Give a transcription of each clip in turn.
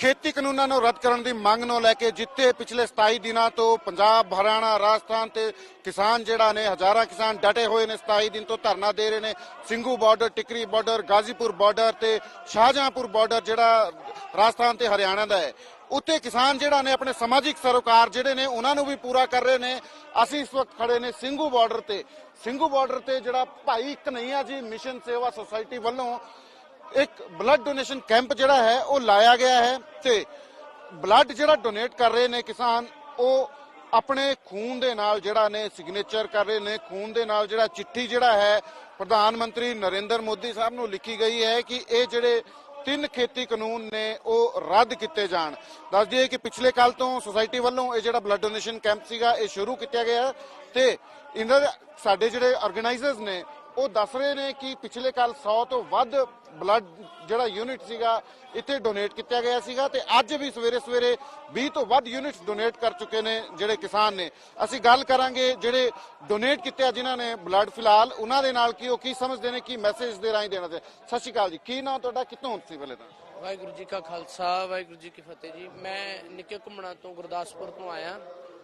ਖੇਤੀ ਕਾਨੂੰਨਾਂ ਨੂੰ ਰੱਦ ਕਰਨ ਦੀ ਮੰਗ ਨੂੰ ਲੈ ਕੇ ਜਿੱਤੇ ਪਿਛਲੇ 27 ਦਿਨਾਂ ਤੋਂ ਪੰਜਾਬ, ਹਰਿਆਣਾ, ਰਾਜਸਥਾਨ ਤੇ ਕਿਸਾਨ ਜਿਹੜਾ ਨੇ, ਹਜ਼ਾਰਾਂ ਕਿਸਾਨ ਡਟੇ ਹੋਏ ਨੇ 27 ਦਿਨ ਤੋਂ ਧਰਨਾ ਦੇ ਰਹੇ ਨੇ। Singhu border Tikri border Ghazipur border ਤੇ ਸ਼ਾਹਜਹਾਂਪੁਰ ਬਾਰਡਰ ਜਿਹੜਾ ਰਾਜਸਥਾਨ ਤੇ ਹਰਿਆਣਾ ਦਾ ਹੈ। ਉੱਤੇ ਕਿਸਾਨ ਜਿਹੜਾ ਨੇ, ਆਪਣੇ ਸਮਾਜਿਕ ਸਰੋਕਾਰ ਜਿਹੜੇ ਨੇ, ਉਹਨਾਂ ਨੂੰ ਵੀ ਪੂਰਾ ਕਰ ਰਹੇ ਨੇ। ਅਸੀਂ ਇਸ ਵਕਤ ਖੜੇ ਨੇ ਸਿੰਘੂ ਬਾਰਡਰ ਤੇ। ਸਿੰਘੂ ਬਾਰਡਰ ਤੇ ਜਿਹੜਾ ਭਾਈ ਕਨਈਆ ਜੀ ਮਿਸ਼ਨ ਸੇਵਾ ਸੁਸਾਇਟੀ ਵੱਲੋਂ ਇੱਕ ਬਲੱਡ ਡੋਨੇਸ਼ਨ ਕੈਂਪ ਜਿਹੜਾ ਹੈ, ਉਹ ਲਾਇਆ ਗਿਆ ਹੈ ਤੇ ਬਲੱਡ ਜਿਹੜਾ ਡੋਨੇਟ ਕਰ ਰਹੇ ਨੇ ਕਿਸਾਨ, ਉਹ ਆਪਣੇ ਖੂਨ ਦੇ ਨਾਲ ਜਿਹੜਾ ਨੇ ਸਿਗਨੇਚਰ ਕਰ ਰਹੇ ਨੇ, ਖੂਨ ਦੇ ਨਾਲ ਜਿਹੜਾ ਚਿੱਠੀ ਜਿਹੜਾ ਹੈ, ਪ੍ਰਧਾਨ ਮੰਤਰੀ ਨਰਿੰਦਰ ਮੋਦੀ ਸਾਹਿਬ ਨੂੰ ਲਿਖੀ ਗਈ ਹੈ ਕਿ ਇਹ ਜਿਹੜੇ ਤਿੰਨ ਖੇਤੀ ਕਾਨੂੰਨ ਨੇ, ਉਹ ਰੱਦ ਕੀਤੇ ਜਾਣ। ਦੱਸ ਦਈਏ ਕਿ ਪਿਛਲੇ ਕੱਲ ਤੋਂ ਸੁਸਾਇਟੀ ਵੱਲੋਂ ਇਹ ਜਿਹੜਾ ਬਲੱਡ ਡੋਨੇਸ਼ਨ ਕੈਂਪ ਸੀਗਾ, ਇਹ ਸ਼ੁਰੂ ਕੀਤਾ ਗਿਆ ਹੈ ਤੇ ਇਹਨਾਂ ਸਾਡੇ ਜਿਹੜੇ ਆਰਗੇਨਾਈਜ਼ਰਸ ਨੇ ਉਹ ਦੱਸ ਰਹੇ ਨੇ ਕਿ ਪਿਛਲੇ ਕੱਲ 100 ਤੋਂ ਵੱਧ ਬਲੱਡ ਜਿਹੜਾ ਯੂਨਿਟ ਸੀਗਾ, ਇੱਥੇ ਡੋਨੇਟ ਕੀਤਾ ਗਿਆ ਸੀਗਾ ਤੇ ਅੱਜ ਵੀ ਸਵੇਰੇ ਸਵੇਰੇ 20 ਤੋਂ ਵੱਧ ਯੂਨਿਟਸ ਡੋਨੇਟ ਕਰ ਚੁੱਕੇ ਨੇ ਜਿਹੜੇ ਕਿਸਾਨ ਨੇ। ਅਸੀਂ ਗੱਲ ਕਰਾਂਗੇ ਜਿਹੜੇ ਡੋਨੇਟ ਕੀਤੇ ਆ ਜਿਨ੍ਹਾਂ ਨੇ ਬਲੱਡ ਫਿਲਹਾਲ, ਉਹਨਾਂ ਦੇ ਨਾਲ ਕੀ ਉਹ ਕੀ ਸਮਝਦੇ ਨੇ, ਕੀ ਮੈਸੇਜ ਦੇ ਰਾਹੀਂ ਦੇਣਾ ਤੇ ਸਤਿ ਸ਼੍ਰੀ ਅਕਾਲ ਜੀ। ਕੀ ਨਾਮ ਤੁਹਾਡਾ? ਕਿੱਥੋਂ ਸੀ ਪਹਿਲੇ ਤਾਂ? ਵਾਹਿਗੁਰੂ ਜੀ ਕਾ ਖਾਲਸਾ, ਵਾਹਿਗੁਰੂ ਜੀ ਕੀ ਫਤਿਹ ਜੀ। ਮੈਂ ਨਿੱਕੇ ਘੁੰਮਣਾ ਤੋਂ ਗੁਰਦਾਸਪੁਰ ਤੋਂ ਆਇਆ।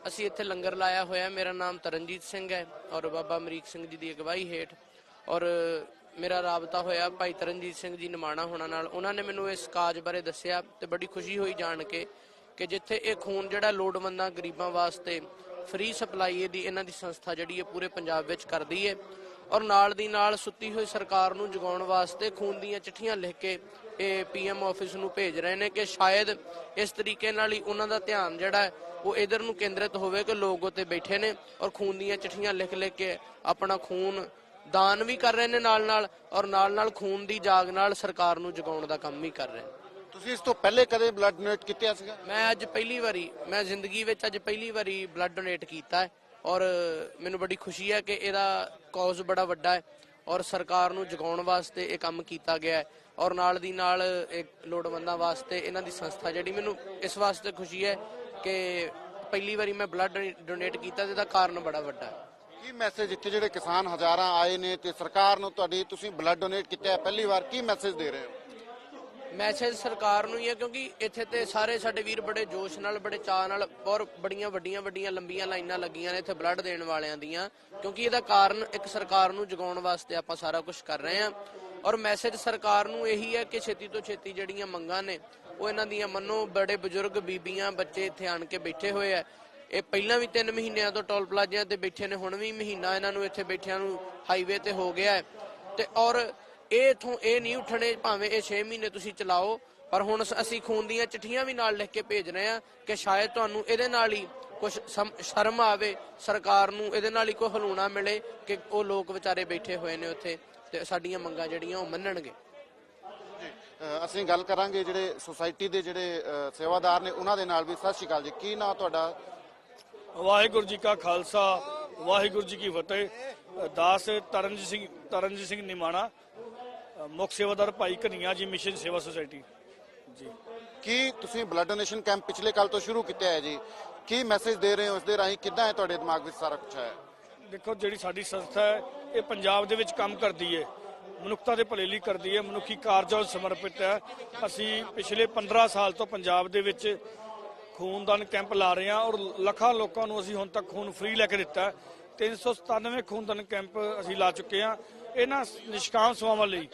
ਅਸੀਂ ਇੱਥੇ ਲੰਗਰ ਲਾਇਆ ਹੋਇਆ। ਮੇਰਾ ਨਾਮ ਤਰਨਜੀਤ ਸਿੰਘ ਹੈ ਔਰ ਬਾਬਾ ਅਮਰੀਕ ਸਿੰਘ ਜੀ ਦੀ ਅਗਵਾਈ ਹੇਠ ਔਰ ਮੇਰਾ ਰਾਬਤਾ ਹੋਇਆ ਭਾਈ ਤਰਨਜੀਤ ਸਿੰਘ ਜੀ ਨਿਮਾਣਾ ਹੋਣਾ ਨਾਲ। ਉਹਨਾਂ ਨੇ ਮੈਨੂੰ ਇਸ ਕਾਜ ਬਾਰੇ ਦੱਸਿਆ ਤੇ ਬੜੀ ਖੁਸ਼ੀ ਹੋਈ ਜਾਣ ਕੇ ਕਿ ਜਿੱਥੇ ਇਹ ਖੂਨ ਜਿਹੜਾ ਲੋੜਵੰਦਾਂ ਗਰੀਬਾਂ ਵਾਸਤੇ ਫ੍ਰੀ ਸਪਲਾਈ ਇਹਦੀ ਇਹਨਾਂ ਦੀ ਸੰਸਥਾ ਜਿਹੜੀ ਹੈ ਪੂਰੇ ਪੰਜਾਬ ਵਿੱਚ ਕਰਦੀ ਹੈ। ਔਰ ਨਾਲ ਦੀ ਨਾਲ ਸੁੱਤੀ ਹੋਈ ਸਰਕਾਰ ਨੂੰ ਜਗਾਉਣ ਵਾਸਤੇ ਖੂਨ ਦੀਆਂ ਚਿੱਠੀਆਂ ਲਿਖ ਕੇ ਇਹ ਪੀਐਮ ਆਫਿਸ ਨੂੰ ਭੇਜ ਰਹੇ ਨੇ ਕਿ ਸ਼ਾਇਦ ਇਸ ਤਰੀਕੇ ਨਾਲ ਹੀ ਉਹਨਾਂ ਦਾ ਧਿਆਨ ਜਿਹੜਾ ਉਹ ਇਧਰ ਨੂੰ ਕੇਂਦਰਿਤ ਹੋਵੇ ਕਿ ਲੋਕ ਉੱਤੇ ਬੈਠੇ ਨੇ ਔਰ ਖੂਨ ਦੀਆਂ ਚਿੱਠੀਆਂ ਲਿਖ ਲਿਖ ਕੇ ਆਪਣਾ ਖੂਨ ਦਾਨ ਵੀ ਕਰ ਰਹੇ ਨੇ ਨਾਲ ਨਾਲ ਔਰ ਨਾਲ ਨਾਲ ਖੂਨ ਦੀ ਜਾਗ ਨਾਲ ਸਰਕਾਰ ਨੂੰ ਜਗਾਉਣ ਦਾ ਕੰਮ ਵੀ ਕਰ ਰਹੇ ਨੇ। ਤੁਸੀਂ ਇਸ ਤੋਂ ਪਹਿਲੇ ਕਦੇ ਬਲੱਡ ਡੋਨੇਟ ਕੀਤਾ ਸੀਗਾ? ਮੈਂ ਅੱਜ ਪਹਿਲੀ ਵਾਰੀ ਮੈਂ ਜ਼ਿੰਦਗੀ ਵਿੱਚ ਅੱਜ ਪਹਿਲੀ ਵਾਰੀ ਬਲੱਡ ਡੋਨੇਟ ਕੀਤਾ ਹੈ ਔਰ ਮੈਨੂੰ ਬੜੀ ਖੁਸ਼ੀ ਹੈ ਕਿ ਇਹਦਾ ਕਾਜ਼ ਬੜਾ ਵੱਡਾ ਹੈ ਔਰ ਸਰਕਾਰ ਨੂੰ ਜਗਾਉਣ ਵਾਸਤੇ ਇਹ ਕੰਮ ਕੀਤਾ ਗਿਆ ਹੈ ਔਰ ਨਾਲ ਦੀ ਨਾਲ ਇੱਕ ਲੋੜਵੰਦਾਂ ਵਾਸਤੇ ਇਹਨਾਂ ਦੀ ਸੰਸਥਾ ਜਿਹੜੀ ਮੈਨੂੰ ਇਸ ਵਾਸਤੇ ਖੁਸ਼ੀ ਹੈ ਕਿ ਪਹਿਲੀ ਵਾਰੀ ਮੈਂ ਬਲੱਡ ਡੋਨੇਟ ਕੀਤਾ ਤੇ ਇਹਦਾ ਕਾਰਨ ਬੜਾ ਵੱਡਾ ਹੈ। ਕੀ ਮੈਸੇਜ ਇੱਥੇ ਜਿਹੜੇ ਕਿਸਾਨ ਹਜ਼ਾਰਾਂ ਆਏ ਨੇ ਤੇ ਸਰਕਾਰ ਨੂੰ ਤੁਹਾਡੀ ਤੁਸੀਂ ਬਲੱਡ ਡੋਨੇਟ ਕੀਤਾ ਹੈ? ਪਹਿਲੀ ਵਾਰ ਕੀ ਮੈਸੇਜ ਦੇ ਰਹੇ ਹੋ? ਮੈਸੇਜ ਸਰਕਾਰ ਨੂੰ ਹੀ ਹੈ ਕਿਉਂਕਿ ਇੱਥੇ ਤੇ ਸਾਰੇ ਸਾਡੇ ਵੀਰ ਬੜੇ ਜੋਸ਼ ਨਾਲ, ਬੜੇ ਚਾਅ ਨਾਲ ਔਰ ਬੜੀਆਂ, ਵੱਡੀਆਂ ਵੱਡੀਆਂ, ਲੰਬੀਆਂ ਲਾਈਨਾਂ ਲੱਗੀਆਂ ਨੇ ਇੱਥੇ ਬਲੱਡ ਦੇਣ ਵਾਲਿਆਂ ਦੀਆਂ। ਕਿਉਂਕਿ ਇਹਦਾ ਕਾਰਨ ਇੱਕ ਸਰਕਾਰ ਨੂੰ ਜਗਾਉਣ ਵਾਸਤੇ ਆਪਾਂ ਸਾਰਾ ਕੁਝ ਕਰ ਰਹੇ ਹਾਂ। ਔਰ ਮੈਸੇਜ ਸਰਕਾਰ ਨੂੰ ਇਹੀ ਹੈ ਕਿ ਛੇਤੀ ਤੋਂ ਛੇਤੀ ਜਿਹੜੀਆਂ ਮੰਗਾਂ ਨੇ, ਉਹ ਇਹਨਾਂ ਦੀਆਂ ਮੰਨੋ। ਬੜੇ ਬਜ਼ੁਰਗ ਬੀਬੀਆਂ, ਬੱਚੇ ਇੱਥੇ ਆਣ ਕੇ ਬੈਠੇ ਹੋਏ ਆ। ਇਹ ਪਹਿਲਾਂ ਵੀ 3 ਮਹੀਨਿਆਂ ਤੋਂ ਟੋਲ ਪਲਾਜ਼ਿਆਂ ਤੇ ਬੈਠੇ ਨੇ, ਹੁਣ ਵੀ ਮਹੀਨਾ ਇਹਨਾਂ ਨੂੰ ਇੱਥੇ ਬੈਠਿਆਂ ਨੂੰ ਹਾਈਵੇ ਤੇ ਹੋ ਗਿਆ ਤੇ ਔਰ ਇਹ ਇਥੋਂ ਇਹ ਨਹੀਂ ਉੱਠਣੇ, ਭਾਵੇਂ ਇਹ 6 ਮਹੀਨੇ ਤੁਸੀਂ ਚਲਾਓ, ਪਰ ਹੁਣ ਅਸੀਂ ਖੂਨ ਦੀਆਂ ਚਿੱਠੀਆਂ ਵੀ ਨਾਲ ਲਿਖ ਕੇ ਭੇਜ ਰਹੇ ਹਾਂ ਕਿ ਸ਼ਾਇਦ ਤੁਹਾਨੂੰ ਇਹਦੇ ਨਾਲ ਹੀ ਕੁਝ ਸ਼ਰਮ ਆਵੇ, ਸਰਕਾਰ ਨੂੰ ਇਹਦੇ ਨਾਲ ਹੀ ਕੋਈ ਹਲੂਣਾ ਮਿਲੇ ਕਿ ਉਹ ਲੋਕ ਵਿਚਾਰੇ ਬੈਠੇ ਹੋਏ ਨੇ ਉੱਥੇ ਤੇ ਸਾਡੀਆਂ ਮੰਗਾਂ ਜਿਹੜੀਆਂ ਉਹ ਮੰਨਣਗੇ। ਅਸੀਂ ਗੱਲ ਕਰਾਂਗੇ ਜਿਹੜੇ ਸੁਸਾਇਟੀ ਦੇ ਜਿਹੜੇ ਸੇਵਾਦਾਰ ਨੇ, ਉਹਨਾਂ ਦੇ ਨਾਲ ਵੀ। ਸਤਿ ਸ਼੍ਰੀ ਅਕਾਲ ਜੀ। ਕੀ ਨਾਮ ਤੁਹਾਡਾ? ਵਾਹਿਗੁਰੂ ਜੀ ਕਾ ਖਾਲਸਾ ਵਾਹਿਗੁਰੂ ਜੀ ਕੀ ਫਤਿਹ। ਦਾਸ ਤਰਨਜੀਤ ਸਿੰਘ ਤਰਨਜੀਤ ਸਿੰਘ ਨਿਮਾਣਾ ਮੁੱਖ ਸੇਵਾਦਾਰ ਭਾਈ ਕਨਈਆ ਜੀ ਮਿਸ਼ਨ ਸੇਵਾ ਸੁਸਾਇਟੀ। ਜੀ। ਕੀ ਤੁਸੀਂ ਬਲੱਡ ਡੋਨੇਸ਼ਨ ਕੈਂਪ ਪਿਛਲੇ ਕੱਲ ਤੋਂ ਸ਼ੁਰੂ ਕੀਤਾ ਹੈ ਜੀ? ਕੀ ਮੈਸੇਜ ਦੇ ਰਹੇ ਹੋ ਉਸ ਦੇ ਰਾਹੀਂ? ਕਿੱਦਾਂ ਹੈ ਤੁਹਾਡੇ ਦਿਮਾਗ ਵਿੱਚ ਸਾਰਾ ਕੁਝ ਹੈ? ਦੇਖੋ ਜਿਹੜੀ ਸਾਡੀ ਸੰਸਥਾ ਹੈ ਇਹ ਪੰਜਾਬ ਦੇ ਵਿੱਚ ਕੰਮ ਕਰਦੀ ਹੈ। ਮਨੁੱਖਤਾ ਦੇ ਭਲੇ ਲਈ ਕਰਦੀ ਹੈ। ਮਨੁੱਖੀ ਕਾਰਜਾਂ ਨੂੰ ਸਮਰਪਿਤ ਹੈ। ਅਸੀਂ ਪਿਛਲੇ 15 ਸਾਲ ਤੋਂ ਪੰਜਾਬ ਦੇ ਵਿੱਚ ਖੂਨਦਾਨ ਕੈਂਪ ਲਾ ਰਹੇ ਹਾਂ ਔਰ ਲੱਖਾਂ ਲੋਕਾਂ ਨੂੰ ਅਸੀਂ ਹੁਣ ਤੱਕ ਖੂਨ ਫ੍ਰੀ ਲੈ ਕੇ ਦਿੱਤਾ ਹੈ। 397 ਖੂਨਦਾਨ ਕੈਂਪ ਅਸੀਂ ਲਾ ਚੁੱਕੇ ਹਾਂ। ਇਹਨਾਂ ਨਿਸ਼ਕਾਮ ਸੇਵਾਵਾਂ ਲਈ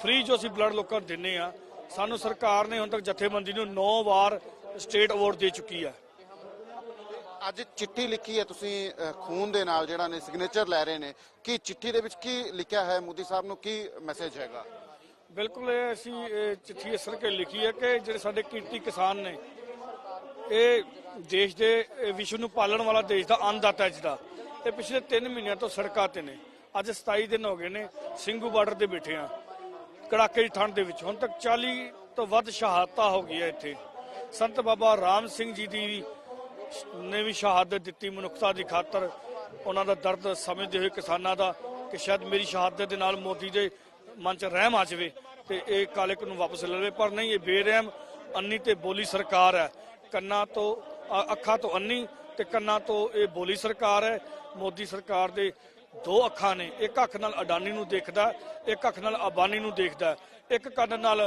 ਫ੍ਰੀ ਜੋ ਅਸੀਂ ਬਲੱਡ ਲੋਕਾਂ ਨੂੰ ਦਿੰਨੇ ਆ ਸਾਨੂੰ ਸਰਕਾਰ ਨੇ ਹੁਣ ਤੱਕ ਜਥੇਬੰਦੀ ਨੂੰ 9 ਵਾਰ ਸਟੇਟ ਅਵਾਰਡ ਦੇ ਚੁੱਕੀ ਹੈ। ਅੱਜ ਚਿੱਠੀ ਲਿਖੀ ਹੈ ਤੁਸੀਂ ਖੂਨ ਦੇ ਨਾਲ ਜਿਹੜਾ ਨੇ ਸਿਗਨੇਚਰ ਲੈ ਰਹੇ ਨੇ ਕੀ ਚਿੱਠੀ ਦੇ ਵਿੱਚ ਕੀ ਲਿਖਿਆ ਹੈ ਮੋਦੀ ਸਾਹਿਬ ਨੂੰ ਕੀ ਮੈਸੇਜ ਹੈਗਾ? ਬਿਲਕੁਲ ਇਹ ਅਸੀਂ ਚਿੱਠੀ ਇਸ ਕਰਕੇ ਲਿਖੀ ਹੈ ਕਿ ਜਿਹੜੇ ਸਾਡੇ ਕੀਰਤੀ ਕਿਸਾਨ ਨੇ ਇਹ ਦੇਸ਼ ਦੇ, ਇਹ ਵਿਸ਼ਵ ਨੂੰ ਪਾਲਣ ਵਾਲਾ ਦੇਸ਼ ਦਾ ਅੰਨਦਾਤਾ ਹੈ ਇਹ ਪਿਛਲੇ 3 ਮਹੀਨਿਆਂ ਤੋਂ ਸੜਕਾਂ ਤੇ ਨੇ। ਅੱਜ 27 ਦਿਨ ਹੋ ਗਏ ਨੇ, ਸਿੰਘੂ ਬਾਰਡਰ ਤੇ ਬੈਠੇ ਆ ਕੜਾਕੇ ਦੀ ਠੰਡ ਦੇ ਵਿੱਚ। ਹੁਣ ਤੱਕ 40 ਤੋਂ ਵੱਧ ਸ਼ਹਾਦਤਾਂ ਹੋ ਗਈਆਂ ਇੱਥੇ। ਸੰਤ ਬਾਬਾ ਰਾਮ ਸਿੰਘ ਜੀ ਦੀ ਨੇ ਵੀ ਸ਼ਹਾਦਤ ਦਿੱਤੀ ਮਨੁੱਖਤਾ ਦੀ ਖਾਤਰ। ਉਹਨਾਂ ਦਾ ਦਰਦ ਸਮਝਦੇ ਹੋਏ ਕਿਸਾਨਾਂ ਦਾ ਕਿ ਸ਼ਾਇਦ ਮੇਰੀ ਸ਼ਹਾਦਤ ਦੇ ਨਾਲ ਮੋਦੀ ਦੇ ਮਨ 'ਚ ਰਹਿਮ ਆ ਜਾਵੇ ਤੇ ਇਹ ਕਾਲੇ ਨੂੰ ਵਾਪਸ ਲੈ ਲਵੇ। ਪਰ ਨਹੀਂ, ਇਹ ਬੇਰਹਿਮ ਅੰਨੀ ਤੇ ਬੋਲੀ ਸਰਕਾਰ ਹੈ। ਕੰਨਾਂ ਤੋਂ ਅੱਖਾਂ ਤੋਂ ਅੰਨੀ ਤੇ ਕੰਨਾਂ ਤੋਂ ਇਹ ਬੋਲੀ ਸਰਕਾਰ ਹੈ। ਮੋਦੀ ਸਰਕਾਰ ਦੇ ਦੋ ਅੱਖਾਂ ਨੇ, ਇੱਕ ਅੱਖ ਨਾਲ ਅਡਾਨੀ ਨੂੰ ਦੇਖਦਾ, ਇੱਕ ਅੱਖ ਨਾਲ ਅਬਾਨੀ ਨੂੰ ਦੇਖਦਾ। ਇੱਕ ਕੰਨ ਨਾਲ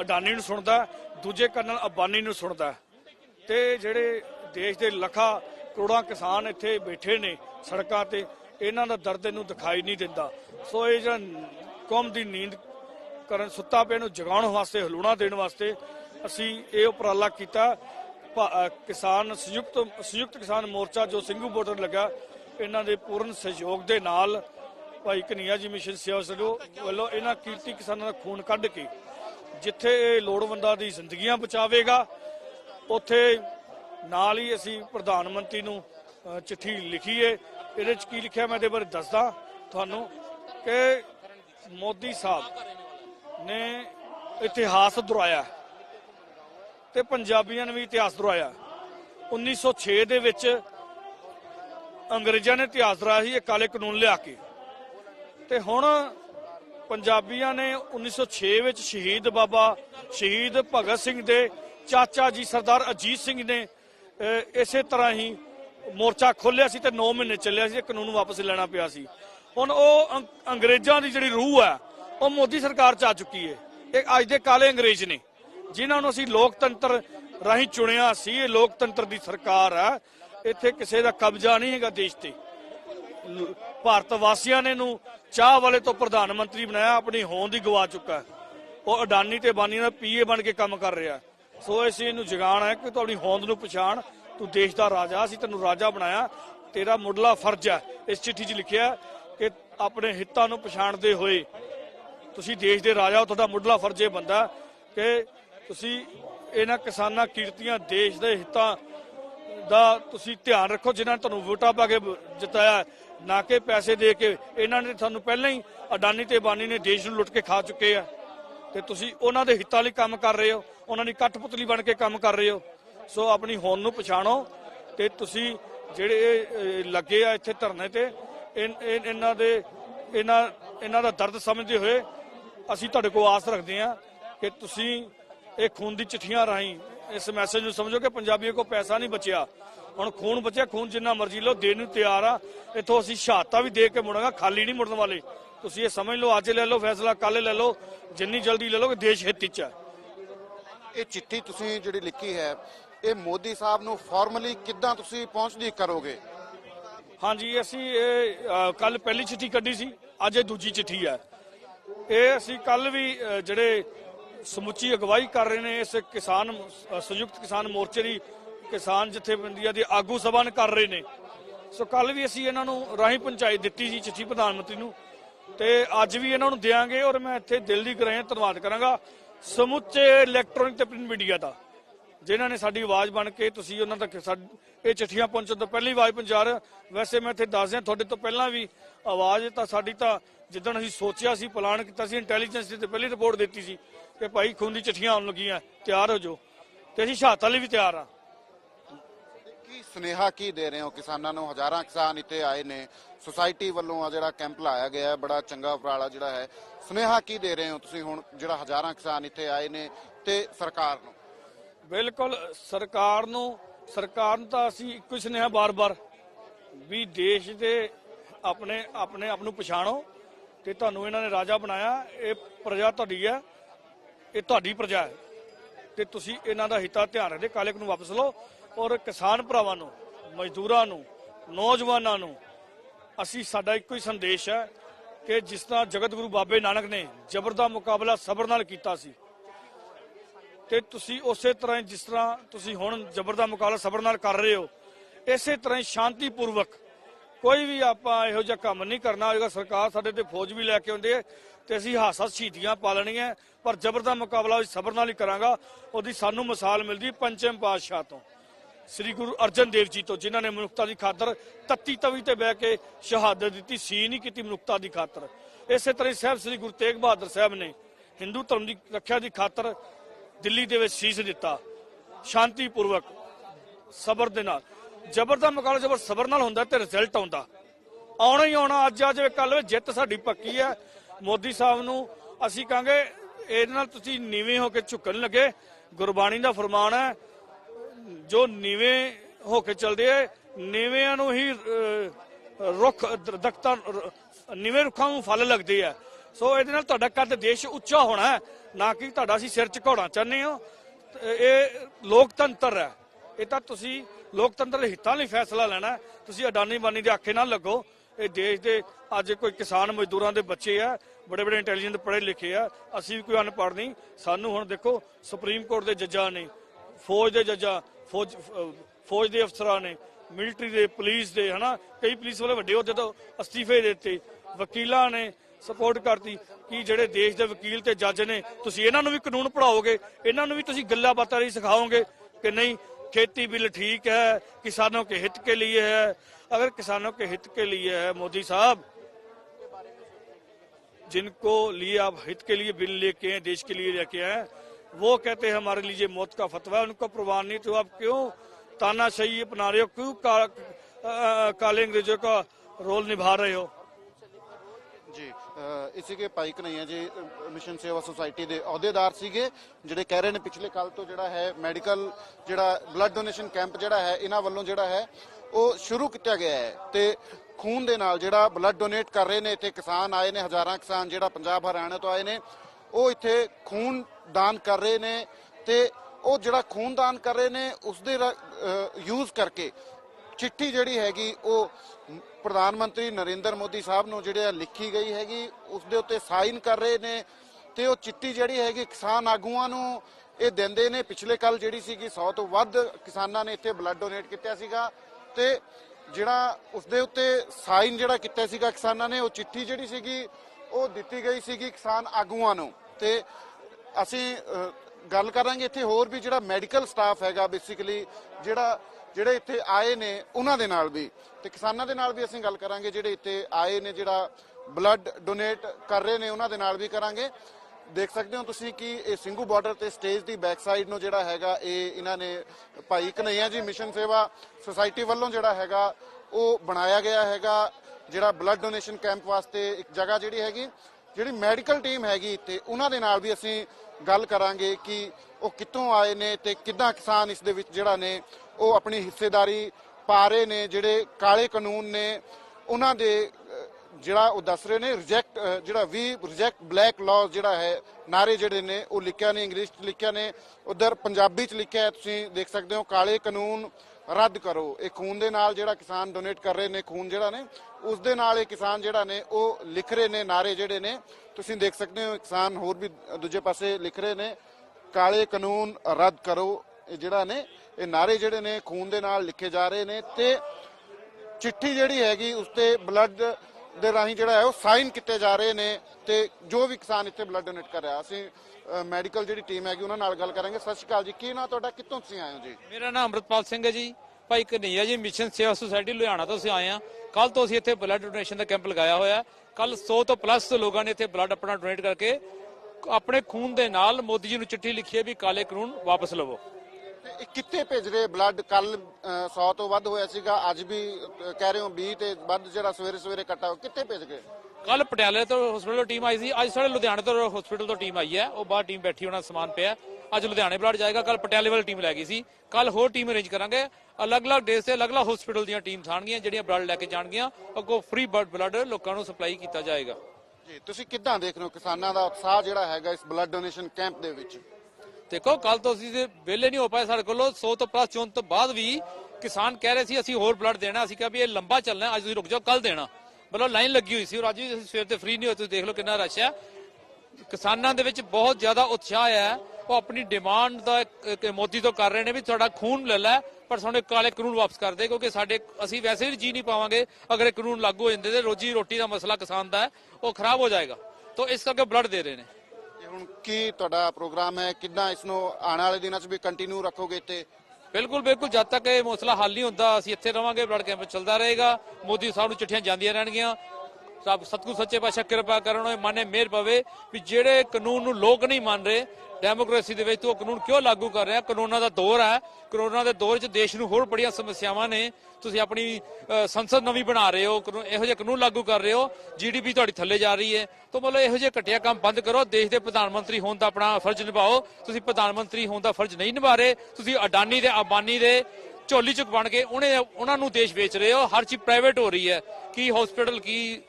ਅਡਾਨੀ ਨੂੰ ਸੁਣਦਾ, ਦੂਜੇ ਕੰਨ ਨਾਲ ਅਬਾਨੀ ਨੂੰ ਸੁਣਦਾ। ਹੈ। ਤੇ ਜਿਹੜੇ ਦੇਸ਼ ਦੇ ਲੱਖਾਂ, ਕਰੋੜਾਂ ਕਿਸਾਨ ਇੱਥੇ ਬੈਠੇ ਨੇ ਸੜਕਾਂ ਤੇ, ਇਹਨਾਂ ਦਾ ਦਰਦ ਇਹਨੂੰ ਦਿਖਾਈ ਨਹੀਂ ਦਿੰਦਾ। ਸੋ ਇਹ ਜਿਹੜਾ ਕੌਮ ਦੀ ਨੀਂਦ ਕਰਨ, ਸੁੱਤਾ ਪਿਆ ਨੂੰ ਜਗਾਉਣ ਵਾਸਤੇ, ਹਲੂਣਾ ਦੇਣ ਵਾਸਤੇ ਅਸੀਂ ਇਹ ਉਪਰਾਲਾ ਕੀਤਾ। ਭਾ- ਕਿਸਾਨ ਸੰਯੁਕਤ ਸੰਯੁਕਤ ਕਿਸਾਨ ਮੋਰਚਾ ਜੋ ਸਿੰਘੂ ਬਾਰਡਰ ਲੱਗਾ, ਇਹਨਾਂ ਦੇ ਪੂਰਨ ਸਹਿਯੋਗ ਦੇ ਨਾਲ ਭਾਈ ਕਨਈਆ ਜੀ ਮਿਸ਼ਨ ਸੇਵਾ ਸਗੋ ਵੱਲੋਂ ਇਹਨਾਂ ਕੀਰਤੀ ਕਿਸਾਨਾਂ ਦਾ ਖੂਨ ਕੱਢ ਕੇ ਜਿੱਥੇ ਇਹ ਲੋੜਵੰਦਾਂ ਦੀ ਜ਼ਿੰਦਗੀਆਂ ਬਚਾਵੇਗਾ, ਉੱਥੇ ਨਾਲ ਹੀ ਅਸੀਂ ਪ੍ਰਧਾਨ ਮੰਤਰੀ ਨੂੰ ਚਿੱਠੀ ਲਿਖੀ ਏ ਇਹਦੇ ਚ ਕੀ ਲਿਖਿਆ ਮੈਂ ਇਹਦੇ ਬਾਰੇ ਦੱਸਦਾ ਤੁਹਾਨੂੰ ਕਿ ਮੋਦੀ ਸਾਹਿਬ ਨੇ ਇਤਿਹਾਸ ਦੁਹਰਾਇਆ। ਤੇ ਪੰਜਾਬੀਆਂ ਨੇ ਵੀ ਇਤਿਹਾਸ ਦੁਹਰਾਇਆ 1906 ਦੇ ਵਿੱਚ ਅੰਗਰੇਜ਼ਾਂ ਨੇ ਇਤਿਹਾਸ ਦੁਹਰਾਇਆ ਸੀ ਇਹ ਕਾਲੇ ਕਾਨੂੰਨ ਲਿਆ ਕੇ। ਤੇ ਹੁਣ ਪੰਜਾਬੀਆਂ ਨੇ 1906 ਵਿੱਚ ਸ਼ਹੀਦ ਬਾਬਾ ਸ਼ਹੀਦ ਭਗਤ ਸਿੰਘ ਦੇ ਚਾਚਾ ਜੀ ਸਰਦਾਰ ਅਜੀਤ ਸਿੰਘ ਨੇ ਇਸੇ ਤਰ੍ਹਾਂ ਹੀ ਮੋਰਚਾ ਖੋਲਿਆ ਸੀ ਤੇ 9 ਮਹੀਨੇ ਚੱਲਿਆ ਸੀ ਤੇ ਕਾਨੂੰਨ ਵਾਪਸ ਲੈਣਾ ਪਿਆ ਸੀ। ਹੁਣ ਉਹ ਅੰਗ- ਅੰਗਰੇਜ਼ਾਂ ਦੀ ਜਿਹੜੀ ਰੂਹ ਹੈ, ਉਹ ਮੋਦੀ ਸਰਕਾਰ ਚ ਆ ਚੁੱਕੀ ਹੈ। ਇਹ ਅੱਜ ਦੇ ਕਾਲੇ ਅੰਗਰੇਜ਼ ਨੇ। ਜਿਨ੍ਹਾਂ ਨੂੰ ਅਸੀਂ ਲੋਕਤੰਤਰ ਰਾਹੀਂ ਚੁਣਿਆ ਸੀ, ਇਹ ਲੋਕਤੰਤਰ ਦੀ ਸਰਕਾਰ ਹੈ ਇੱਥੇ ਕਿਸੇ ਦਾ ਕਬਜ਼ਾ ਨਹੀਂ ਹੈਗਾ ਦੇਸ਼ ਤੇ। ਭਾਰਤ ਵਾਸੀਆਂ ਨੇ ਨੂੰ ਚਾਹ ਵਾਲੇ ਤੋਂ ਪ੍ਰਧਾਨ ਮੰਤਰੀ ਬਣਾਇਆ, ਆਪਣੀ ਹੋਂਦ ਹੀ ਗਵਾ ਚੁੱਕਾ। ਉਹ ਅਡਾਨੀ ਤੇ ਬਾਨੀ ਦਾ ਪੀਏ ਬਣ ਕੇ ਕੰਮ ਕਰ ਰਿਹਾ। ਸੋ ਅਸੀਂ ਇਹਨੂੰ ਜਗਾਣ ਹੈ ਕਿ ਤੁਹਾਡੀ ਹੋਂਦ ਨੂੰ ਪਛਾਣ। ਤੂੰ ਦੇਸ਼ ਦਾ ਰਾਜਾ ਅਸੀਂ ਤੈਨੂੰ ਰਾਜਾ ਬਣਾਇਆ। ਤੇਰਾ ਮੁੱਢਲਾ ਫਰਜ਼ ਹੈ ਇਸ ਚਿੱਠੀ 'ਚ ਲਿਖਿਆ ਕਿ ਆਪਣੇ ਹਿੱਤਾਂ ਨੂੰ ਪਛਾਣਦੇ ਹੋਏ ਤੁਸੀਂ ਦੇਸ਼ ਦੇ ਰਾਜਾ ਹੋ, ਤੁਹਾਡਾ ਮੁੱਢਲਾ ਫਰਜ਼ ਇਹ ਬੰਦਾ ਕਿ ਤੁਸੀਂ ਇਹਨਾਂ ਕਿਸਾਨਾਂ ਕੀਰਤੀਆਂ ਦੇਸ਼ ਦੇ ਹਿੱਤਾਂ ਦਾ ਤੁਸੀਂ ਧਿਆਨ ਰੱਖੋ ਜਿਨ੍ਹਾਂ ਨੇ ਤੁਹਾਨੂੰ ਵੋਟਾਂ ਪਾ ਕੇ ਬ- ਜਿਤਾਇਆ ਨਾ ਕਿ ਪੈਸੇ ਦੇ ਕੇ। ਇਹਨਾਂ ਨੇ ਤੁਹਾਨੂੰ ਪਹਿਲਾਂ ਹੀ ਅਡਾਨੀ ਤੇ ਬਾਨੀ ਨੇ ਦੇਸ਼ ਨੂੰ ਲੁੱਟ ਕੇ ਖਾ ਚੁੱਕੇ ਆ। ਤੇ ਤੁਸੀਂ ਉਹਨਾਂ ਦੇ ਹਿੱਤਾਂ ਲਈ ਕੰਮ ਕਰ ਰਹੇ ਹੋ। ਉਹਨਾਂ ਦੀ ਕਠਪੁਤਲੀ ਬਣ ਕੇ ਕੰਮ ਕਰ ਰਹੇ ਹੋ। ਸੋ ਆਪਣੀ ਹੋਂਦ ਨੂੰ ਪਛਾਣੋ ਤੇ ਤੁਸੀਂ ਜਿਹੜੇ ਅਹ, ਲੱਗੇ ਆ ਇੱਥੇ ਧਰਨੇ ਤੇ ਇਨ- ਇਨ- ਇਹਨਾਂ ਦੇ ਇਹਨਾਂ ਇਹਨਾਂ ਦਾ ਦਰਦ ਸਮਝਦੇ ਹੋਏ ਅਸੀਂ ਤੁਹਾਡੇ ਕੋਲ ਆਸ ਰੱਖਦੇ ਹਾਂ ਕਿ ਤੁਸੀਂ ਇਹ ਖੂਨ ਦੀ ਚਿੱਠੀਆਂ ਰਾਹੀਂ ਇਸ ਮੈਸੇਜ ਨੂੰ ਸਮਝੋ ਕਿ ਪੰਜਾਬੀਆਂ ਕੋਲ ਪੈਸਾ ਨਹੀਂ ਬਚਿਆ। ਹੁਣ ਖੂਨ ਬਚਿਆ ਖੂਨ ਜਿੰਨਾ ਮਰਜ਼ੀ ਲਓ ਦੇਣ ਨੂੰ ਤਿਆਰ ਆ। ਇੱਥੋਂ ਅਸੀਂ ਸ਼ਹਾਦਤਾਂ ਵੀ ਦੇ ਕੇ ਮੁੜਾਂਗਾ ਖਾਲੀ ਨਹੀਂ ਮੁੜਨ ਵਾਲੇ। ਤੁਸੀਂ ਇਹ ਸਮਝ ਲਓ ਅੱਜ ਲੈ ਲਓ ਫੈਸਲਾ ਕੱਲ ਲੈ ਲਓ ਜਿੰਨੀ ਜਲਦੀ ਲੈ ਲਓ ਕਿ ਦੇਸ਼ ਹਿੱਤ ਵਿੱਚ ਹੈ ਇਹ ਚਿੱਠੀ ਤੁਸੀਂ ਜਿਹੜੀ ਲਿਖੀ ਹੈ ਇਹ ਮੋਦੀ ਸਾਹਿਬ ਨੂੰ ਫਾਰਮਲੀ ਕਿੱਦਾਂ ਤੁਸੀਂ ਪਹੁੰਚਦੀ ਕਰੋਗੇ? ਹਾਂਜੀ ਅਸੀਂ ਇਹ ਕੱਲ ਪਹਿਲੀ ਚਿੱਠੀ ਕੱਢੀ ਸੀ ਅੱਜ ਇਹ ਦੂਜੀ ਚਿੱਠੀ ਹੈ। ਇਹ ਅਸੀਂ ਕੱਲ ਵੀ ਜਿਹੜੇ ਸਮੁੱਚੀ ਅਗਵਾਈ ਕਰ ਰਹੇ ਨੇ ਇਸ ਕਿਸਾਨ ਸੰਯੁਕਤ ਕਿਸਾਨ ਮੋਰਚੇ ਦੀ ਕਿਸਾਨ ਜਥੇਬੰਦੀਆਂ ਦੇ ਆਗੂ ਸਭਾ ਨੇ ਕਰ ਰਹੇ ਨੇ ਸੋ ਕੱਲ ਵੀ ਅਸੀਂ ਇਹਨਾਂ ਨੂੰ ਰਾਹੀਂ ਪੰਚਾਇਤ ਦਿੱਤੀ ਸੀ ਚਿੱਠੀ ਪ੍ਰਧਾਨ ਮੰਤਰੀ ਨੂੰ ਤੇ ਅੱਜ ਵੀ ਇਹਨਾਂ ਨੂੰ ਦੇਾਂਗੇ ਔਰ ਮੈਂ ਇੱਥੇ ਦਿਲ ਦੀ ਗਰਾਇਆ ਧੰਨਵਾਦ ਕਰਾਂਗਾ ਸਮੁੱਚੇ ਇਲੈਕਟ੍ਰੋਨਿਕ ਤੇ ਪ੍ਰਿੰਟ ਮੀਡੀਆ ਦਾ, ਜਿਨ੍ਹਾਂ ਨੇ ਸਾਡੀ ਆਵਾਜ਼ ਬਣ ਕੇ ਤੁਸੀਂ ਉਹਨਾਂ ਤੱਕ ਸਾਡ- ਇਹ ਚਿੱਠੀਆਂ ਪਹੁੰਚਣ ਤੋਂ ਪਹਿਲੀ ਆਵਾਜ਼ ਪਹੁੰਚਾ ਰਹੇ ਹੋ। ਵੈਸੇ ਮੈਂ ਇੱਥੇ ਦੱਸ ਦਿਆਂ ਤੁਹਾਡੇ ਤੋਂ ਪਹਿਲਾਂ ਵੀ ਆਵਾਜ਼ ਤਾਂ ਸਾਡੀ ਤਾਂ ਜਿੱਦਣ ਅਸੀਂ ਸੋਚਿਆ ਸੀ ਪਲਾਨ ਕੀਤਾ ਸੀ ਇੰਟੈਲੀਜੈਂਸ ਦੀ ਤੇ ਪਹਿਲੀ ਰਿਪੋਰਟ ਦਿੱਤੀ ਸੀ ਕਿ ਭਾਈ ਖੂਨ ਦੀ ਚਿੱਠੀਆਂ ਆਉਣ ਲੱਗੀਆਂ ਤਿਆਰ ਹੋ ਜਾਓ। ਤੇ ਅਸੀਂ ਸ਼ਹਾਦਤਾਂ ਲਈ ਵੀ ਤਿਆਰ ਆ ਕੀ ਸੁਨੇਹਾ ਕੀ ਦੇ ਰਹੇ ਹੋ ਕਿਸਾਨਾਂ ਨੂੰ? ਹਜ਼ਾਰਾਂ ਕਿਸਾਨ ਇੱਥੇ ਆਏ ਨੇ। ਸੁਸਾਇਟੀ ਵੱਲੋਂ ਆ ਜਿਹੜਾ ਕੈਂਪ ਲਾਇਆ ਗਿਆ ਹੈ ਬੜਾ ਚੰਗਾ ਉਪਰਾਲਾ ਜਿਹੜਾ ਹੈ। ਸੁਨੇਹਾ ਕੀ ਦੇ ਰਹੇ ਹੋ ਤੁਸੀਂ ਹੁਣ ਜਿਹੜਾ ਹਜ਼ਾਰਾਂ ਕਿਸਾਨ ਇੱਥੇ ਆਏ ਨੇ ਤੇ ਸਰਕਾਰ ਨੂੰ? ਬਿਲਕੁਲ ਸਰਕਾਰ ਨੂੰ ਸਰਕਾਰ ਨੂੰ ਤਾਂ ਅਸੀਂ ਇੱਕੋ ਹੀ ਸੁਨੇਹਾ ਬਾਰ-ਬਾਰ ਵੀ ਦੇਸ਼ ਦੇ ਆਪਣੇ ਆਪਣੇ ਆਪ ਨੂੰ ਪਛਾਣੋ। ਤੇ ਤੁਹਾਨੂੰ ਇਹਨਾਂ ਨੇ ਰਾਜਾ ਬਣਾਇਆ। ਇਹ ਪ੍ਰਜਾ ਤੁਹਾਡੀ ਹੈ। ਇਹ ਤੁਹਾਡੀ ਪ੍ਰਜਾ ਹੈ। ਤੇ ਤੁਸੀਂ ਇਹਨਾਂ ਦਾ ਹਿੱਤਾ ਧਿਆਨ ਰੱਖਦੇ। ਕਾਲੇ ਨੂੰ ਵਾਪਸ ਲਓ ਔਰ ਕਿਸਾਨ ਭਰਾਵਾਂ ਨੂੰ, ਮਜ਼ਦੂਰਾਂ ਨੂੰ, ਨੌਜਵਾਨਾਂ ਨੂੰ ਅਸੀਂ ਸਾਡਾ ਇੱਕੋ ਹੀ ਸੰਦੇਸ਼ ਹੈ ਕਿ ਜਿਸ ਤਰ੍ਹਾਂ ਜਗਤ ਗੁਰੂ ਬਾਬੇ ਨਾਨਕ ਨੇ ਜ਼ਬਰ ਦਾ ਮੁਕਾਬਲਾ ਸਬਰ ਨਾਲ ਕੀਤਾ ਸੀ, ਤੇ ਤੁਸੀਂ ਉਸੇ ਤਰ੍ਹਾਂ ਹੀ ਜਿਸ ਤਰ੍ਹਾਂ ਤੁਸੀਂ ਹੁਣ ਜ਼ਬਰ ਦਾ ਮੁਕਾਬਲਾ ਸਬਰ ਨਾਲ ਕਰ ਰਹੇ ਹੋ, ਇਸੇ ਤਰ੍ਹਾਂ ਹੀ ਸ਼ਾਂਤੀਪੂਰਵਕ ਕੋਈ ਵੀ ਆਪਾਂ ਇਹੋ ਜਿਹਾ ਕੰਮ ਨਹੀਂ ਕਰਨਾ ਹੋਏਗਾ ਸਰਕਾਰ ਸਾਡੇ ਤੇ ਫੌਜ ਵੀ ਲੈ ਕੇ ਆਉਂਦੀ ਹੈ ਤੇ ਅਸੀਂ ਹਾਸਾ ਸ਼ਹੀਦੀਆਂ ਪਾਲਣੀਆਂ ਪਰ ਜ਼ਬਰ ਦਾ ਮੁਕਾਬਲਾ ਵੀ ਸਬਰ ਨਾਲ ਹੀ ਕਰਾਂਗਾ। ਉਹਦੀ ਸਾਨੂੰ ਮਿਸਾਲ ਮਿਲਦੀ ਪੰਚਮ ਪਾਤਸ਼ਾਹ ਤੋਂ। ਸ੍ਰੀ ਗੁਰੂ ਅਰਜਨ ਦੇਵ ਜੀ ਤੋਂ, ਜਿਨ੍ਹਾਂ ਨੇ ਮਨੁੱਖਤਾ ਦੀ ਖਾਤਰ ਤੱਤੀ ਤਵੀ ਤੇ ਬਹਿ ਕੇ ਸ਼ਹਾਦਤ ਦਿੱਤੀ, ਸੀ ਨਹੀਂ ਕੀਤੀ ਮਨੁੱਖਤਾ ਦੀ ਖਾਤਰ। ਇਸੇ ਤਰ੍ਹਾਂ ਹੀ ਸਾਹਿਬ ਸ੍ਰੀ ਗੁਰੂ ਤੇਗ ਬਹਾਦਰ ਸਾਹਿਬ ਨੇ ਹਿੰਦੂ ਧਰਮ ਦੀ ਰੱਖਿਆ ਦੀ ਖਾਤਰ ਦਿੱਲੀ ਦੇ ਵਿੱਚ ਸੀਸ ਦਿੱਤਾ। ਸ਼ਾਂਤੀਪੂਰਵਕ ਸਬਰ ਦੇ ਨਾਲ। ਜ਼ਬਰ ਦਾ ਮੁਕਾਬਲਾ ਜ਼ਬਰ ਸਬਰ ਨਾਲ ਹੁੰਦਾ ਤੇ ਰਿਜ਼ਲਟ ਆਉਂਦਾ। ਆਉਣਾ ਹੀ ਆਉਣਾ ਅੱਜ ਆ ਕੱਲ ਜਿੱਤ ਸਾਡੀ ਪੱਕੀ ਹੈ। ਮੋਦੀ ਸਾਹਿਬ ਨੂੰ ਅਸੀਂ ਕਹਾਂਗੇ ਇਹਦੇ ਨਾਲ ਤੁਸੀਂ ਨੀਵੇਂ ਹੋ ਕੇ ਝੁਕਣ ਲੱਗੇ। ਗੁਰਬਾਣੀ ਦਾ ਫਰਮਾਨ ਹੈ ਜੋ ਨੀਵੇਂ ਹੋ ਕੇ ਚੱਲਦੇ ਆ ਨੀਵਿਆਂ ਨੂੰ ਹੀ ਅਹ, ਰੁੱਖ ਦਰਖਤਾਂ ਨੀਵੇਂ ਰੁੱਖਾਂ ਨੂੰ ਫਲ ਲੱਗਦੇ ਆ। ਸੋ ਇਹਦੇ ਨਾਲ ਤੁਹਾਡਾ ਕੱਦ ਦੇਸ਼ ਉੱਚਾ ਹੋਣਾ ਹੈ ਨਾ ਕਿ ਤੁਹਾਡਾ ਅਸੀਂ ਸਿਰ ਝੁਕਾਉਣਾ ਚਾਹੁੰਦੇ ਹਾਂ। ਇਹ ਲੋਕਤੰਤਰ ਹੈ। ਇਹ ਤਾਂ ਤੁਸੀਂ ਲੋਕਤੰਤਰ ਦੇ ਹਿੱਤਾਂ ਲਈ ਫੈਸਲਾ ਲੈਣਾ ਤੁਸੀਂ ਅਡਾਨੀ ਬਾਨੀ ਦੇ ਆਖੇ ਨਾਲ ਲੱਗੋ। ਇਹ ਦੇਸ਼ ਦੇ ਅੱਜ ਕੋਈ ਕਿਸਾਨ ਮਜ਼ਦੂਰਾਂ ਦੇ ਬੱਚੇ ਆ ਬੜੇ ਬੜੇ ਇੰਟੈਲੀਜੈਂਟ ਪੜ੍ਹੇ ਲਿਖੇ ਆ। ਅਸੀਂ ਵੀ ਕੋਈ ਅਨਪੜ੍ਹ ਨਹੀਂ। ਸਾਨੂੰ ਹੁਣ ਦੇਖੋ ਸੁਪਰੀਮ ਕੋਰਟ ਦੇ ਜੱਜਾਂ ਨੇ, ਫੌਜ ਦੇ ਜੱਜਾਂ, ਫੌਜ ਫੌਜ ਦੇ ਅਫਸਰਾਂ ਨੇ ਮਿਲਟਰੀ ਦੇ ਪੁਲਿਸ ਦੇ, ਹਨਾ? ਕਈ ਪੁਲਿਸ ਵਾਲੇ ਵੱਡੇ ਅਹੁਦੇ ਤੋਂ ਅਸਤੀਫੇ ਦਿੱਤੇ। ਵਕੀਲਾਂ ਨੇ ਸਪੋਰਟ ਕਰਤੀ ਕਿ ਜਿਹੜੇ ਦੇਸ਼ ਦੇ ਵਕੀਲ ਤੇ ਜੱਜ ਨੇ, ਤੁਸੀਂ ਇਹਨਾਂ ਨੂੰ ਵੀ ਕਾਨੂੰਨ ਪੜਾਓਗੇ ਇਹਨਾਂ ਨੂੰ ਵੀ ਤੁਸੀਂ ਗੱਲਾਂ ਬਾਤਾਂ ਲਈ ਸਿਖਾਓਗੇ ਕਿ ਨਹੀਂ खेती बिल ठीक है किसानों के हित के लिए है। अगर किसानों के हित के लिए है मोदी साहब जिनको लिए आप हित के लिए बिल लेके हैं देश के लिए लेके आए वो कहते हैं हमारे लिए मौत का फतवा है उनको प्रवान नहीं तो आप क्यों तानाशाही अपना रहे हो? क्यों का, काले अंग्रेज़ों का रोल निभा रहे हो? ਅ, ਇਸੇ ਕੇ ਭਾਈ ਕਨਈਆ ਜੀ ਮਿਸ਼ਨ ਸੇਵਾ ਸੁਸਾਇਟੀ ਦੇ ਅਹੁਦੇਦਾਰ ਸੀਗੇ, ਜਿਹੜੇ ਕਹਿ ਰਹੇ ਨੇ ਪਿਛਲੇ ਕੱਲ ਤੋਂ ਜਿਹੜਾ ਹੈ ਮੈਡੀਕਲ ਜਿਹੜਾ ਬਲੱਡ ਡੋਨੇਸ਼ਨ ਕੈਂਪ ਜਿਹੜਾ ਹੈ, ਇਹਨਾਂ ਵੱਲੋਂ ਜਿਹੜਾ ਹੈ, ਉਹ ਸ਼ੁਰੂ ਕੀਤਾ ਗਿਆ ਹੈ। ਤੇ ਖੂਨ ਦੇ ਨਾਲ ਜਿਹੜਾ ਬਲੱਡ ਡੋਨੇਟ ਕਰ ਰਹੇ ਨੇ, ਇੱਥੇ ਕਿਸਾਨ ਆਏ ਨੇ, ਹਜ਼ਾਰਾਂ ਕਿਸਾਨ ਜਿਹੜਾ ਪੰਜਾਬ, ਹਰਿਆਣਾ ਤੋਂ ਆਏ ਨੇ, ਉਹ ਇੱਥੇ ਖੂਨ ਦਾਨ ਕਰ ਰਹੇ ਨੇ ਤੇ ਉਹ ਜਿਹੜਾ ਖੂਨ ਦਾਨ ਕਰ ਰਹੇ ਨੇ ਉਸ ਦੇ ਯੂਜ਼ ਕਰਕੇ ਚਿੱਠੀ ਜਿਹੜੀ ਹੈਗੀ ਉਹ ਪ੍ਰਧਾਨ ਮੰਤਰੀ ਨਰਿੰਦਰ ਮੋਦੀ ਸਾਹਿਬ ਨੂੰ ਜਿਹੜੇ ਆ ਲਿਖੀ ਗਈ ਹੈਗੀ, ਉਸ ਦੇ ਉੱਤੇ ਸਾਈਨ ਕਰ ਰਹੇ ਨੇ ਤੇ ਉਹ ਚਿੱਠੀ ਜਿਹੜੀ ਹੈਗੀ ਕਿਸਾਨ ਆਗੂਆਂ ਨੂੰ ਇਹ ਦਿੰਦੇ ਨੇ। ਪਿਛਲੇ ਕੱਲ ਜਿਹੜੀ ਸੀਗੀ 100 ਤੋਂ ਵੱਧ ਕਿਸਾਨਾਂ ਨੇ ਇੱਥੇ ਬਲੱਡ ਡੋਨੇਟ ਕੀਤਾ ਸੀਗਾ ਤੇ ਜਿਹੜਾ ਉਸ ਦੇ ਉੱਤੇ ਸਾਈਨ ਜਿਹੜਾ ਕੀਤਾ ਸੀਗਾ ਕਿਸਾਨਾਂ ਨੇ, ਉਹ ਚਿੱਠੀ ਜਿਹੜੀ ਸੀਗੀ ਉਹ ਦਿੱਤੀ ਗਈ ਸੀਗੀ ਕਿਸਾਨ ਆਗੂਆਂ ਨੂੰ। ਤੇ ਅਸੀਂ ਗੱਲ ਕਰਾਂਗੇ ਇੱਥੇ ਹੋਰ ਵੀ ਜਿਹੜਾ ਮੈਡੀਕਲ ਸਟਾਫ ਹੈਗਾ ਬੇਸਿਕਲੀ, ਜਿਹੜਾ ਜਿਹੜੇ ਇੱਥੇ ਆਏ ਨੇ, ਉਹਨਾਂ ਦੇ ਨਾਲ ਵੀ। ਤੇ ਕਿਸਾਨਾਂ ਦੇ ਨਾਲ ਵੀ ਅਸੀਂ ਗੱਲ ਕਰਾਂਗੇ, ਜਿਹੜੇ ਇੱਥੇ ਆਏ ਨੇ, ਜਿਹੜਾ ਬਲੱਡ ਡੋਨੇਟ ਕਰ ਰਹੇ ਨੇ, ਉਹਨਾਂ ਦੇ ਨਾਲ ਵੀ ਕਰਾਂਗੇ। ਦੇਖ ਸਕਦੇ ਹੋ ਤੁਸੀਂ ਕਿ ਇਹ ਸਿੰਘੂ ਬਾਰਡਰ ਤੇ ਸਟੇਜ ਦੀ ਬੈਕ ਸਾਈਡ ਨੂੰ ਜਿਹੜਾ ਹੈਗਾ, ਇਹ ਇਹਨਾਂ ਨੇ ਭਾਈ ਕਨਈਆ ਜੀ ਮਿਸ਼ਨ ਸੇਵਾ ਸੁਸਾਇਟੀ ਵੱਲੋਂ ਜਿਹੜਾ ਹੈਗਾ, ਉਹ ਬਣਾਇਆ ਗਿਆ ਹੈਗਾ। ਜਿਹੜਾ ਬਲੱਡ ਡੋਨੇਸ਼ਨ ਕੈਂਪ ਵਾਸਤੇ ਇੱਕ ਜਗ੍ਹਾ ਜਿਹੜੀ ਹੈਗੀ, ਜਿਹੜੀ ਮੈਡੀਕਲ ਟੀਮ ਹੈਗੀ ਇੱਥੇ, ਉਹਨਾਂ ਦੇ ਨਾਲ ਵੀ ਅਸੀਂ ਗੱਲ ਕਰਾਂਗੇ ਕਿ ਉਹ ਕਿੱਥੋਂ ਆਏ ਨੇ ਤੇ ਕਿੱਦਾਂ ਕਿਸਾਨ ਇਸ ਦੇ ਵਿੱਚ ਜਿਹੜਾ ਨੇ ਉਹ ਆਪਣੀ ਹਿੱਸੇਦਾਰੀ ਪਾ ਰਹੇ ਨੇ, ਜਿਹੜੇ ਕਾਲੇ ਕਾਨੂੰਨ ਨੇ, ਉਹਨਾਂ ਦੇ ਜਿਹੜਾ ਉਹ ਦੱਸ ਰਹੇ ਨੇ ਰਿਜੈਕਟ ਜਿਹੜਾ ਵੀ ਰਿਜੈਕਟ ਬਲੈਕ ਲਾਅ ਜਿਹੜਾ ਹੈ, ਨਾਰੇ ਜਿਹੜੇ ਨੇ, ਉਹ ਲਿਖਿਆ ਨੇ ਇੰਗਲਿਸ਼ ਚ ਲਿਖਿਆ ਨੇ, ਉਧਰ ਪੰਜਾਬੀ ਚ ਲਿਖਿਆ ਹੈ, ਤੁਸੀਂ ਦੇਖ ਸਕਦੇ ਹੋ, ਕਾਲੇ ਕਾਨੂੰਨ ਰੱਦ ਕਰੋ। ਇਹ ਖੂਨ ਦੇ ਨਾਲ ਜਿਹੜਾ ਕਿਸਾਨ ਡੋਨੇਟ ਕਰ ਰਹੇ ਨੇ, ਖੂਨ ਜਿਹੜਾ ਨੇ, ਉਸ ਦੇ ਨਾਲ ਇਹ ਕਿਸਾਨ ਜਿਹੜਾ ਨੇ, ਉਹ ਲਿਖ ਰਹੇ ਨੇ, ਨਾਰੇ ਜਿਹੜੇ ਨੇ। ਤੁਸੀਂ ਦੇਖ ਸਕਦੇ ਹੋ ਕਿਸਾਨ ਹੋਰ ਵੀ ਦੂਜੇ ਪਾਸੇ ਲਿਖ ਰਹੇ ਨੇ, ਕਾਲੇ ਕਾਨੂੰਨ ਰੱਦ ਕਰੋ। ਜਿਹੜਾ ਨੇ, ਇਹ ਨਾਰੇ ਜਿਹੜੇ ਨੇ, ਖੂਨ ਦੇ ਨਾਲ ਲਿਖੇ ਜਾ ਰਹੇ ਨੇ ਤੇ ਚਿੱਠੀ ਜਿਹੜੀ ਹੈਗੀ, ਉਸ ਤੇ ਬਲੱਡ ਦੇ ਰਾਹੀਂ ਜਿਹੜਾ ਹੈ, ਉਹ ਸਾਈਨ ਕੀਤੇ ਜਾ ਰਹੇ ਨੇ ਤੇ ਜੋ ਵੀ ਕਿਸਾਨ ਇੱਥੇ ਬਲੱਡ ਡੋਨੇਟ ਕਰ ਰਿਹਾ। ਅਸੀਂ ਮੈਡੀਕਲ ਜਿਹੜੀ ਟੀਮ ਹੈਗੀ, ਉਹਨਾਂ ਨਾਲ ਗੱਲ ਕਰਾਂਗੇ। ਸਤਿ ਸ਼੍ਰੀ ਅਕਾਲ ਜੀ, ਕੀ ਨਾਂ ਤੁਹਾਡਾ? ਕਿੱਥੋਂ ਤੁਸੀਂ ਆਏ ਹੋ ਜੀ? ਮੇਰਾ ਨਾਮ ਅਮਰਤਪਾਲ ਸਿੰਘ ਹੈ ਜੀ। ਭਾਈ ਕਨਈਆ ਜੀ, ਮਿਸ਼ਨ ਸੇਵਾ ਸੁਸਾਇਟੀ, ਲੁਧਿਆਣਾ ਤੋਂ ਅਸੀਂ ਆਏ ਹਾਂ। ਕੱਲ ਤੋਂ ਅਸੀਂ ਇੱਥੇ ਬਲੱਡ ਡੋਨੇਸ਼ਨ ਦਾ ਕੈਂਪ ਲਗਾਇਆ ਹੋਇਆ। ਕੱਲ 100 ਤੋਂ ਪਲੱਸ ਲੋਕਾਂ ਨੇ ਇੱਥੇ ਬਲੱਡ ਆਪਣਾ ਡੋਨੇਟ ਕਰਕੇ ਆਪਣੇ ਖੂਨ ਦੇ ਨਾਲ ਮੋਦੀ ਜੀ ਨੂੰ ਚਿੱਠੀ ਲਿਖੀ ਹੈ ਵੀ ਕਾਲੇ ਕਾਨੂੰਨ ਵਾਪਸ ਲਵੋ। ਇਹ ਕਿੱਥੇ ਭੇਜ ਰਹੇ? ਬਲੱਡ ਕੱਲ 100 ਤੋਂ ਵੱਧ ਹੋਇਆ ਸੀਗਾ। ਅੱਜ ਵੀ ਕਹਿ ਰਹੇ ਹੋ 20 ਤੇ ਵੱਧ ਜਿਹੜਾ ਸਵੇਰੇ ਸਵੇਰੇ ਇਕੱਠਾ ਹੋ ਕਿੱਥੇ ਭੇਜ ਗਏ? ਕੱਲ ਪਟਿਆਲੇ ਤੋਂ ਹਸਪੀਟਲ ਤੋਂ ਟੀਮ ਆਈ ਸੀ। ਅੱਜ ਸਾਡੇ ਲੁਧਿਆਣੇ ਤੋਂ ਹਸਪੀਟਲ ਤੋਂ ਟੀਮ ਆਈ ਹੈ। ਉਹ ਬਾਹਰ ਟੀਮ ਬੈਠੀ ਉਹਨਾਂ ਸਮਾਨ ਪਿਆ। ਅੱਜ ਲੁਧਿਆਣੇ ਬਲੱਡ ਜਾਏਗਾ। ਕੱਲ ਪਟਿਆਲੇ ਵਾਲੀ ਟੀਮ ਲੈ ਗਈ ਸੀ। ਕੱਲ ਹੋਰ ਟੀਮ ਅਰੇਂਜ ਕਰਾਂਗੇ। ਅਲੱਗ-ਅਲੱਗ ਡੇਸ ਤੇ ਅਲੱਗ-ਅਲੱਗ ਹਸਪੀਟਲ ਦੀਆਂ ਟੀਮਸ ਆਣਗੀਆਂ ਜਿਹੜੀਆਂ ਬਲੱਡ ਲੈ ਕੇ ਜਾਣਗੀਆਂ। ਅੱਗੋਂ ਫ੍ਰੀ ਬਲੱਡ ਲੋਕਾਂ ਨੂੰ ਸਪਲਾਈ ਕੀਤਾ ਜਾਏਗਾ। ਜੀ ਤੁਸੀਂ ਕਿੱਦਾਂ ਦੇਖ ਰਹੇ ਹੋ ਕਿਸਾਨਾਂ ਦਾ ਉਤਸ਼ਾਹ ਜਿਹੜਾ ਹੈਗਾ ਇਸ ਬਲੱਡ ਡੋਨੇਸ਼ਨ ਕੈਂਪ ਦੇ ਵਿੱਚ? ਦੇਖੋ ਕੱਲ ਤੋਂ ਅਸੀਂ ਵਿਹਲੇ ਨਹੀਂ ਹੋ ਪਾਏ ਸਾਡੇ ਕੋਲੋਂ 100 ਤੋਂ ਪਲੱਸ ਚੋਣ ਤੋਂ ਬਾਅਦ ਵੀ ਕਿਸਾਨ ਕਹਿ ਰਹੇ ਸੀ, ਅਸੀਂ ਹੋਰ ਬਲੱਡ ਦੇਣਾ, ਅਸੀਂ ਕਿਹਾ ਵੀ ਇਹ ਲੰਬਾ ਚੱਲਣਾ, ਅੱਜ ਤੁਸੀਂ ਰੁਕ ਜਾਓ ਕੱਲ ਦੇਣਾ। ਮਤਲਬ ਲਾਈਨ ਲੱਗੀ ਹੋਈ ਸੀ ਔਰ ਅੱਜ ਵੀ ਅਸੀਂ ਸਵੇਰ ਤੇ ਫ੍ਰੀ ਨਹੀਂ ਹੋਏ, ਤੁਸੀਂ ਦੇਖ ਲਓ ਕਿੰਨਾ ਰਸ਼ ਹੈ। ਕਿਸਾਨਾਂ ਦੇ ਵਿੱਚ ਬਹੁਤ ਜ਼ਿਆਦਾ ਉਤਸ਼ਾਹ ਹੈ। ਉਹ ਆਪਣੀ ਡਿਮਾਂਡ ਦਾ ਮੋਦੀ ਤੋਂ ਕਰ ਰਹੇ ਨੇ ਵੀ ਤੁਹਾਡਾ ਖੂਨ ਲੈ ਲੈ, ਪਰ ਸਾਡੇ ਕਾਲੇ ਕਾਨੂੰਨ ਵਾਪਸ ਕਰ ਦੇ, ਕਿਉਂਕਿ ਸਾਡੇ, ਅਸੀਂ ਵੈਸੇ ਵੀ ਜੀ ਨਹੀਂ ਪਾਵਾਂਗੇ, ਅਗਰ ਇਹ ਕਾਨੂੰਨ ਲਾਗੂ ਹੋ ਜਾਂਦੇ ਤੇ ਰੋਜੀ ਰੋਟੀ ਦਾ ਮਸਲਾ ਕਿਸਾਨ ਦਾ ਉਹ ਖਰਾਬ ਹੋ ਜਾਏਗਾ। ਤਾਂ ਇਸ ਕਰਕੇ ਬਲੱਡ ਦੇ ਰਹੇ ਨੇ। ਹੁਣ ਕੀ ਤੁਹਾਡਾ ਪ੍ਰੋਗਰਾਮ ਹੈ? ਕਿੱਦਾਂ ਇਸ ਨੂੰ ਆਉਣ ਵਾਲੇ ਦਿਨਾਂ 'ਚ ਵੀ ਕੰਟੀਨਿਊ ਰੱਖੋਗੇ ਇੱਥੇ? ਬਿਲਕੁਲ ਬਿਲਕੁਲ। ਜਦ ਤੱਕ ਇਹ ਮਸਲਾ ਹੱਲ ਨਹੀਂ ਹੁੰਦਾ, ਅਸੀਂ ਇੱਥੇ ਰਵਾਂਗੇ, ਬਲੱਡ ਕੈਂਪ ਚੱਲਦਾ ਰਹੇਗਾ। ਮੋਦੀ ਸਾਹਿਬ ਨੂੰ ਚਿੱਠੀਆਂ ਜਾਂਦੀਆਂ ਰਹਿਣਗੀਆਂ। ਰੱਬ ਸਤਿਗੁਰ ਸੱਚੇ ਪਾਤਸ਼ਾਹ ਕਿਰਪਾ ਕਰਨ ਉਹ ਮਾਨੇ ਮਿਹਰ ਪਵੇ ਵੀ ਜਿਹੜੇ ਕਾਨੂੰਨ ਨੂੰ ਲੋਕ ਨਹੀਂ ਮੰਨ ਰਹੇ ਡੈਮੋਕ੍ਰੇਸੀ ਦੇ ਵਿੱਚ ਤੂੰ ਕਾਨੂੰਨ ਕਿਉਂ ਲਾਗੂ ਕਰ ਰਿਹਾ ਕਾਨੂੰਨਾਂ ਦਾ ਦੌਰ ਹੈ ਕਰੋਨਾ ਦੇ ਦੌਰ 'ਚ ਦੇਸ਼ ਨੂੰ ਹੋਰ ਬੜੀਆਂ ਸਮੱਸਿਆਵਾਂ ਨੇ। ਤੁਸੀਂ ਆਪਣੀ ਸੰਸਦ ਨਵੀਂ ਬਣਾ ਰਹੇ ਹੋ ਇਹੋ ਜਿਹੇ ਕਾਨੂੰਨ ਲਾਗੂ ਕਰ ਰਹੇ ਹੋ ਜੀਡੀਪੀ ਤੁਹਾਡੀ ਥੱਲੇ ਜਾ ਰਹੀ ਹੈ। ਤਾਂ ਮਤਲਬ ਇਹੋ ਜਿਹੇ ਘਟੀਆ ਕੰਮ ਬੰਦ ਕਰੋ। ਦੇਸ਼ ਦੇ ਪ੍ਰਧਾਨ ਮੰਤਰੀ ਹੋਣ ਦਾ ਆਪਣਾ ਫਰਜ਼ ਨਿਭਾਓ। ਤੁਸੀਂ ਪ੍ਰਧਾਨ ਮੰਤਰੀ ਹੋਣ ਦਾ ਫਰਜ਼ ਨਹੀਂ ਨਿਭਾ ਰਹੇ। ਤੁਸੀਂ ਅਡਾਨੀ ਦੇ, ਅਬਾਨੀ ਦੇ ਝੋਲੀ ਚੁੱਕ ਬਣ ਕੇ ਉਹਨੇ, ਉਹਨਾਂ ਨੂੰ ਦੇਸ਼ ਵੇਚ ਰਹੇ ਹੋ। ਹਰ ਚੀਜ਼ ਪ੍ਰਾਈਵੇਟ ਹੋ ਰਹੀ ਹੈ। ਕੀ ਹਸਪੀਟਲ ਕੀ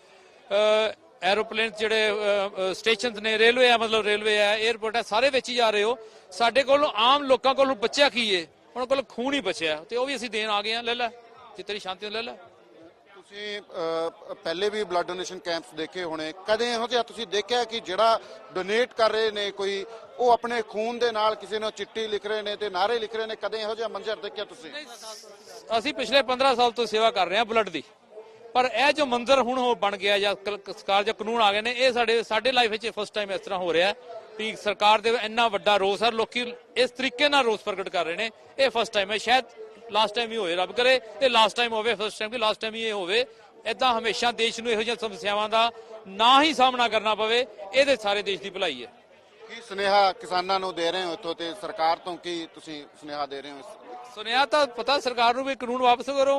ਐਰੋਪਲੇਨ ਜਿਹੜੇ ਸਟੇਸ਼ਨਸ ਨੇ ਰੇਲਵੇ ਆ ਮਤਲਬ ਰੇਲਵੇ ਆ 에어ਪੋਰਟ ਆ ਸਾਰੇ ਵੇਚੀ ਜਾ ਰਹੇ ਹੋ। ਸਾਡੇ ਕੋਲ ਆਮ ਲੋਕਾਂ ਕੋਲ ਬਚਿਆ ਕੀ ਏ? ਉਹਨਾਂ ਕੋਲ ਖੂਨ ਹੀ ਬਚਿਆ। ਤੇ ਉਹ ਵੀ ਅਸੀਂ ਦੇਣ ਆ ਗਏ ਆ ਲੈ ਲੈ। ਜੇ ਤੇਰੀ ਸ਼ਾਂਤੀ ਨੂੰ ਲੈ ਲੈ। ਤੁਸੀਂ ਪਹਿਲੇ ਵੀ ਬਲੱਡ ਡੋਨੇਸ਼ਨ ਕੈਂਪਸ ਦੇਖੇ ਹੋਣੇ। ਕਦੇ ਇਹੋ ਜਿਹਾ ਤੁਸੀਂ ਦੇਖਿਆ ਕਿ ਜਿਹੜਾ ਡੋਨੇਟ ਕਰ ਰਹੇ ਨੇ ਕੋਈ ਉਹ ਆਪਣੇ ਖੂਨ ਦੇ ਨਾਲ ਕਿਸੇ ਨੂੰ ਚਿੱਠੀ ਲਿਖ ਰਹੇ ਨੇ ਤੇ ਨਾਰੇ ਲਿਖ ਰਹੇ ਨੇ? ਕਦੇ ਇਹੋ ਜਿਹਾ ਮੰਜ਼ਰ ਦੇਖਿਆ ਤੁਸੀਂ? ਅਸੀਂ ਪਿਛਲੇ 15 ਸਾਲ ਤੋਂ ਸੇਵਾ ਕਰ ਰਹੇ ਹਾਂ ਬਲੱਡ ਦੀ। ਪਰ ਇਹ ਜੋ ਮੰਜ਼ਰ ਹੁਣ ਹੋ ਬਣ ਗਿਆ ਜਾਂ ਸਰਕਾਰ ਜਾਂ ਕਾਨੂੰਨ ਆ ਗਏ ਨੇ ਇਹ ਸਾਡੇ ਸਾਡੇ ਲਾਈਫ ਵਿੱਚ ਫਸਟ ਟਾਈਮ ਇਸ ਤਰ੍ਹਾਂ ਹੋ ਰਿਹਾ ਹੈ ਵੀ ਸਰਕਾਰ ਦੇ ਇੰਨਾ ਵੱਡਾ ਰੋਸ ਹੈ ਲੋਕੀ ਇਸ ਤਰੀਕੇ ਨਾਲ ਰੋਸ ਪ੍ਰਗਟ ਕਰ ਰਹੇ ਨੇ। ਇਹ ਫਸਟ ਟਾਈਮ ਹੈ ਸ਼ਾਇਦ ਲਾਸਟ ਟਾਈਮ ਹੀ ਹੋਏ ਰੱਬ ਕਰੇ ਇਹ ਲਾਸਟ ਟਾਈਮ ਹੋਵੇ ਫਸਟ ਟਾਈਮ ਕਿ ਲਾਸਟ ਟਾਈਮ ਹੀ ਇਹ ਹੋਵੇ। ਇਦਾਂ ਹਮੇਸ਼ਾ ਦੇਸ਼ ਨੂੰ ਇਹੋ ਜਿਹੀਆਂ ਸਮੱਸਿਆਵਾਂ ਦਾ ਨਾ ਹੀ ਸਾਹਮਣਾ ਕਰਨਾ ਪਵੇ ਇਹਦੇ ਸਾਰੇ ਦੇਸ਼ ਦੀ ਭਲਾਈ ਹੈ। ਕੀ ਸੁਨੇਹਾ ਕਿਸਾਨਾਂ ਨੂੰ ਦੇ ਰਹੇ ਹੋ ਇੱਥੋਂ ਤੇ ਸਰਕਾਰ ਤੋਂ ਕੀ ਤੁਸੀਂ ਸੁਨੇਹਾ ਦੇ ਰਹੇ ਹੋ ਸੁਨੇਹਾ ਤਾਂ ਪਤਾ ਸਰਕਾਰ ਨੂੰ ਵੀ ਕਾਨੂੰਨ ਵਾਪਸ ਕਰੋ।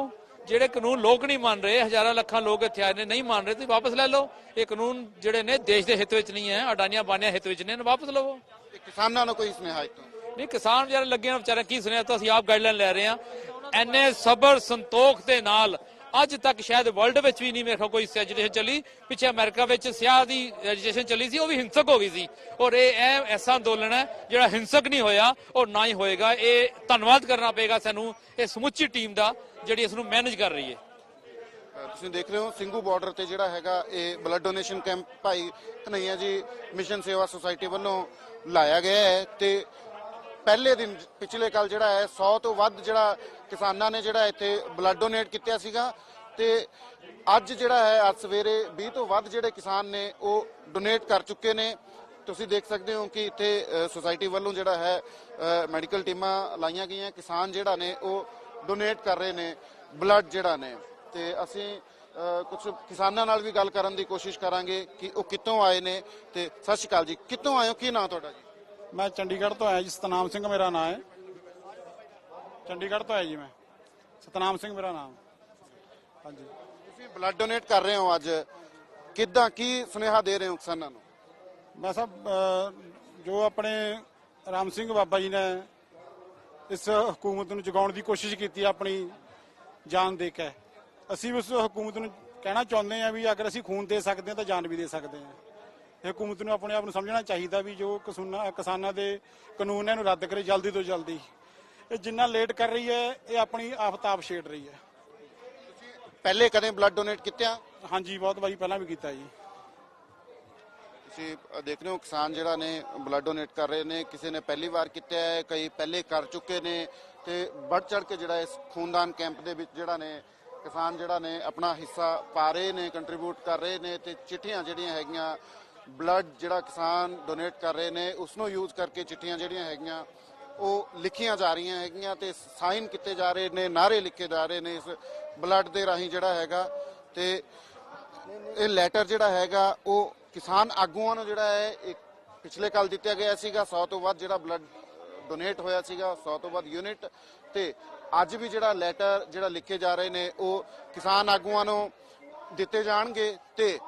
ਜਿਹੜੇ ਕਾਨੂੰਨ ਲੋਕ ਨਹੀਂ ਮੰਨ ਰਹੇ ਹਜ਼ਾਰਾਂ ਲੱਖਾਂ ਲੋਕ ਇੱਥੇ ਆਏ ਨੇ ਨਹੀਂ ਮੰਨ ਰਹੇ ਤੁਸੀਂ ਵਾਪਸ ਲੈ ਲਓ। ਇਹ ਕਾਨੂੰਨ ਜਿਹੜੇ ਨੇ ਦੇਸ਼ ਦੇ ਹਿੱਤ ਵਿੱਚ ਨਹੀਂ ਹੈ ਅਡਾਨੀਆਂ ਬਾਨੀਆਂ ਹਿੱਤ ਵਿੱਚ ਨੇ ਇਹਨੂੰ ਵਾਪਸ ਲਵੋ। ਕਿਸਾਨਾਂ ਨੂੰ ਕੋਈ ਸੁਨੇਹਾ ਇੱਥੋਂ? ਨਹੀਂ ਕਿਸਾਨ ਵਿਚਾਰੇ ਲੱਗੇ ਆ ਵਿਚਾਰੇ ਕੀ ਸੁਣਿਆ ਤਾਂ ਅਸੀਂ ਆਪ ਗਾਈਡਲਾਈਨ ਲੈ ਰਹੇ ਹਾਂ। ਐਨੇ ਸਬਰ ਸੰਤੋਖ ਦੇ ਨਾਲ ਅੱਜ ਤੱਕ ਸ਼ਾਇਦ ਵਰਲਡ ਵਿੱਚ ਵੀ ਨਹੀਂ ਮੇਰੇ ਖਿਆਲ ਕੋਈ ਐਜੀਟੇਸ਼ਨ ਚੱਲੀ। ਪਿੱਛੇ ਅਮਰੀਕਾ ਵਿੱਚ ਸਿਆਹ ਦੀ ਐਜੀਟੇਸ਼ਨ ਚੱਲੀ ਸੀ, ਉਹ ਵੀ ਹਿੰਸਕ ਹੋ ਗਈ ਸੀ। ਔਰ ਇਹ ਐਸਾ ਅੰਦੋਲਨ ਹੈ ਜਿਹੜਾ ਹਿੰਸਕ ਨਹੀਂ ਹੋਇਆ ਔਰ ਨਾ ਹੀ ਹੋਏਗਾ। ਇਹ ਧੰਨਵਾਦ ਕਰਨਾ ਪਏਗਾ ਸਾਨੂੰ ਇਹ ਸਮੁੱਚੀ ਟੀਮ ਦਾ ਜਿਹੜੀ ਇਸ ਨੂੰ ਮੈਨੇਜ ਕਰ ਰਹੀ ਹੈ। ਤੁਸੀਂ ਦੇਖ ਰਹੇ ਹੋ ਸਿੰਘੂ ਬਾਰਡਰ ਤੇ ਜਿਹੜਾ ਹੈਗਾ ਇਹ ਬਲੱਡ ਡੋਨੇਸ਼ਨ ਕੈਂਪ ਭਾਈ ਧਨਈਆ ਜੀ ਮਿਸ਼ਨ ਸੇਵਾ ਸੁਸਾਇਟੀ ਵੱਲੋਂ ਲਾਇਆ ਗਿਆ ਹੈ ਤੇ ਪਹਿਲੇ ਦਿਨ ਪਿਛਲੇ ਕੱਲ ਜਿਹੜਾ ਹੈ 100 ਤੋਂ ਵੱਧ ਜਿਹੜਾ ਕਿਸਾਨਾਂ ਨੇ ਜਿਹੜਾ ਇੱਥੇ ਬਲੱਡ ਡੋਨੇਟ ਕੀਤਾ ਸੀਗਾ ਤੇ ਅੱਜ ਜਿਹੜਾ ਹੈ, ਅੱਜ ਸਵੇਰੇ 20 ਤੋਂ ਵੱਧ ਜਿਹੜੇ ਕਿਸਾਨ ਨੇ ਉਹ ਡੋਨੇਟ ਕਰ ਚੁੱਕੇ ਨੇ। ਤੁਸੀਂ ਦੇਖ ਸਕਦੇ ਹੋ ਕਿ ਇੱਥੇ ਸੁਸਾਇਟੀ ਵੱਲੋਂ ਜਿਹੜਾ ਹੈ ਮੈਡੀਕਲ ਟੀਮਾਂ ਲਾਈਆਂ ਗਈਆਂ। ਕਿਸਾਨ ਜਿਹੜਾ ਨੇ ਉਹ ਡੋਨੇਟ ਕਰ ਰਹੇ ਨੇ ਬਲੱਡ ਜਿਹੜਾ ਨੇ। ਤੇ ਅਸੀਂ ਕੁਝ ਕਿਸਾਨਾਂ ਨਾਲ ਵੀ ਗੱਲ ਕਰਨ ਦੀ ਕੋਸ਼ਿਸ਼ ਕਰਾਂਗੇ ਕਿ ਉਹ ਕਿੱਥੋਂ ਆਏ ਨੇ। ਤੇ ਸਤਿ ਸ਼੍ਰੀ ਅਕਾਲ ਜੀ। ਕਿੱਥੋਂ ਆਏ ਹੋ? ਕੀ ਨਾਂ ਤੁਹਾਡਾ ਜੀ? ਮੈਂ ਚੰਡੀਗੜ੍ਹ ਤੋਂ ਆਇਆ ਜੀ। ਸਤਨਾਮ ਸਿੰਘ ਮੇਰਾ ਨਾਮ ਹੈ। ਚੰਡੀਗੜ੍ਹ ਤੋਂ ਆਇਆ ਜੀ ਮੈਂ। ਸਤਨਾਮ ਸਿੰਘ ਮੇਰਾ ਨਾਮ। ਹਾਂਜੀ। ਤੁਸੀਂ ਬਲੱਡ ਡੋਨੇਟ ਕਰ ਰਹੇ ਹੋ ਅੱਜ। ਕਿੱਦਾਂ ਕੀ ਸੁਨੇਹਾ ਦੇ ਰਹੇ ਹੋ ਕਿਸਾਨਾਂ ਨੂੰ? ਮੈਂ ਸਭ ਜੋ ਆਪਣੇ ਰਾਮ ਸਿੰਘ ਬਾਬਾ ਜੀ ਨੇ ਇਸ ਹਕੂਮਤ ਨੂੰ ਜਗਾਉਣ ਦੀ ਕੋਸ਼ਿਸ਼ ਕੀਤੀ ਆਪਣੀ ਜਾਨ ਦੇ ਕੇ ਅਸੀਂ ਵੀ ਉਸ ਹਕੂਮਤ ਨੂੰ ਕਹਿਣਾ ਚਾਹੁੰਦੇ ਹਾਂ ਵੀ ਅਗਰ ਅਸੀਂ ਖੂਨ ਦੇ ਸਕਦੇ ਹਾਂ ਤਾਂ ਜਾਨ ਵੀ ਦੇ ਸਕਦੇ ਹਾਂ। ਇਹ ਹਕੂਮਤ ਨੂੰ ਆਪਣੇ ਆਪ ਨੂੰ ਸਮਝਣਾ ਚਾਹੀਦਾ ਵੀ ਜੋ ਕਿਸਾਨਾਂ ਦੇ ਕਾਨੂੰਨ ਇਹਨੂੰ ਰੱਦ ਕਰੇ ਜਲਦੀ ਤੋਂ ਜਲਦੀ। ਇਹ ਜਿੰਨਾ ਲੇਟ ਕਰ ਰਹੀ ਹੈ ਇਹ ਆਪਣੀ ਆਫਤਾਬ ਛੇੜ ਰਹੀ ਹੈ। ਪਹਿਲੇ ਕਦੇ ਬਲੱਡ ਡੋਨੇਟ ਕੀਤਾ ਹਾਂਜੀ ਬਹੁਤ ਵਾਰੀ ਪਹਿਲਾਂ ਵੀ ਕੀਤਾ ਜੀ। ਤੁਸੀਂ ਦੇਖ ਰਹੇ ਹੋ ਕਿਸਾਨ ਜਿਹੜਾ ਨੇ ਬਲੱਡ ਡੋਨੇਟ ਕਰ ਰਹੇ ਨੇ ਕਿਸੇ ਨੇ ਪਹਿਲੀ ਵਾਰ ਕੀਤਾ ਹੈ ਕਈ ਪਹਿਲੇ ਕਰ ਚੁੱਕੇ ਨੇ ਤੇ ਵੱਧ ਚੜ ਕੇ ਜਿਹੜਾ ਇਸ ਖੂਨਦਾਨ ਕੈਂਪ ਦੇ ਵਿੱਚ ਜਿਹੜਾ ਨੇ ਕਿਸਾਨ ਜਿਹੜਾ ਨੇ ਆਪਣਾ ਹਿੱਸਾ ਪਾ ਰਹੇ ਨੇ ਕੰਟਰੀਬਿਊਟ ਕਰ ਰਹੇ ਨੇ ਤੇ ਚਿੱਠੀਆਂ ਜਿਹੜੀਆਂ ਹੈਗੀਆਂ ਬਲੱਡ ਜਿਹੜਾ ਕਿਸਾਨ ਡੋਨੇਟ ਕਰ ਰਹੇ ਨੇ ਉਸ ਨੂੰ ਯੂਜ਼ ਕਰਕੇ ਚਿੱਠੀਆਂ ਜਿਹੜੀਆਂ ਹੈਗੀਆਂ ਉਹ ਲਿਖੀਆਂ ਜਾ ਰਹੀਆਂ ਹੈਗੀਆਂ ਤੇ ਸਾਈਨ ਕੀਤੇ ਜਾ ਰਹੇ ਨੇ ਨਾਰੇ ਲਿਖੇ ਜਾ ਰਹੇ ਨੇ ਇਸ ਬਲੱਡ ਦੇ ਰਾਹੀਂ ਜਿਹੜਾ ਹੈਗਾ ਤੇ ਇਹ ਲੈਟਰ ਜਿਹੜਾ ਹੈਗਾ ਉਹ ਕਿਸਾਨ ਆਗੂਆਂ ਨੂੰ ਜਿਹੜਾ ਹੈ ਇੱਕ ਪਿਛਲੇ ਕੱਲ ਦਿੱਤਾ ਗਿਆ ਸੀਗਾ 100 ਤੋਂ ਵੱਧ ਜਿਹੜਾ ਬਲੱਡ ਡੋਨੇਟ ਹੋਇਆ ਸੀਗਾ 100 ਤੋਂ ਵੱਧ ਯੂਨਿਟ ਤੇ ਅੱਜ ਵੀ ਜਿਹੜਾ ਲੈਟਰ ਜਿਹੜਾ ਲਿਖੇ ਜਾ ਰਹੇ ਨੇ, ਉਹ ਕਿਸਾਨ ਆਗੂਆਂ ਨੂੰ ਦਿੱਤੇ ਜਾਣਗੇ ਤੇ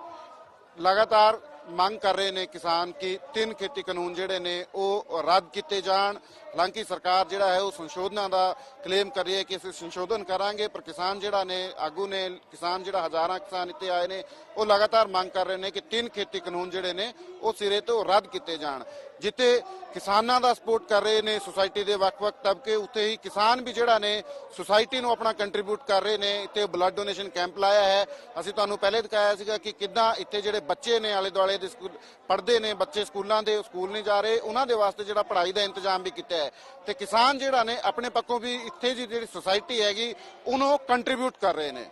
ਲਗਾਤਾਰ ਮੰਗ ਕਰ ਰਹੇ ਨੇ ਕਿਸਾਨ ਕਿ ਤਿੰਨ ਖੇਤੀ ਕਾਨੂੰਨ ਜਿਹੜੇ ਨੇ ਉਹ ਰੱਦ ਕੀਤੇ ਜਾਣ ਹਾਲਾਂਕਿ ਸਰਕਾਰ ਜਿਹੜਾ ਹੈ ਉਹ ਸੰਸ਼ੋਧਨਾਂ ਦਾ ਕਲੇਮ ਕਰ ਰਹੀ ਹੈ ਕਿ ਅਸੀਂ ਸੰਸ਼ੋਧਨ ਕਰਾਂਗੇ, ਪਰ ਕਿਸਾਨ ਜਿਹੜਾ ਨੇ, ਆਗੂ ਨੇ, ਕਿਸਾਨ ਜਿਹੜਾ ਹਜ਼ਾਰਾਂ ਕਿਸਾਨ ਇੱਥੇ ਆਏ ਨੇ, ਉਹ ਲਗਾਤਾਰ ਮੰਗ ਕਰ ਰਹੇ ਨੇ ਕਿ ਤਿੰਨ ਖੇਤੀ ਕਾਨੂੰਨ ਜਿਹੜੇ ਨੇ, ਉਹ ਸਿਰੇ ਤੋਂ ਰੱਦ ਕੀਤੇ ਜਾਣ। ਜਿੱਥੇ ਕਿਸਾਨਾਂ ਦਾ ਸਪੋਰਟ ਕਰ ਰਹੇ ਨੇ ਸੁਸਾਇਟੀ ਦੇ ਵੱਖ-ਵੱਖ ਤਬਕੇ, ਉੱਥੇ ਹੀ ਕਿਸਾਨ ਵੀ ਜਿਹੜਾ ਨੇ, ਸੁਸਾਇਟੀ ਨੂੰ ਆਪਣਾ ਕੰਟਰੀਬਿਊਟ ਕਰ ਰਹੇ ਨੇ। ਇੱਥੇ ਬਲੱਡ ਡੋਨੇਸ਼ਨ ਕੈਂਪ ਲਾਇਆ ਹੈ। ਅਸੀਂ ਤੁਹਾਨੂੰ ਪਹਿਲੇ ਦਿਖਾਇਆ ਸੀਗਾ ਕਿ ਕਿੱਦਾਂ ਇੱਥੇ ਜਿਹੜੇ ਬੱਚੇ ਨੇ ਆਲੇ ਦੁਆਲੇ ਦੇ ਸਕੂਲ, ਪੜ੍ਹਦੇ ਨੇ, ਬੱਚੇ ਸਕੂਲਾਂ ਦੇ ਸਕੂਲ ਨਹੀਂ ਜਾ ਰਹੇ। ਉਹਨਾਂ ਦੇ ਵਾਸਤੇ ਜਿਹੜਾ ਪੜ੍ਹਾਈ ਦਾ ਇੰਤਜ਼ਾਮ ਵੀ ਕੀਤਾ ਹੈ। ਹੈ ਤੇ ਕਿਸਾਨ ਜਿਹੜਾ ਨੇ ਆਪਣੇ ਪੱਖੋਂ ਵੀ ਇੱਥੇ ਦੀ ਜਿਹੜੀ ਸੁਸਾਇਟੀ ਹੈਗੀ, ਉਹਨੂੰ ਕੰਟਰੀਬਿਊਟ ਕਰ ਰਹੇ ਨੇ।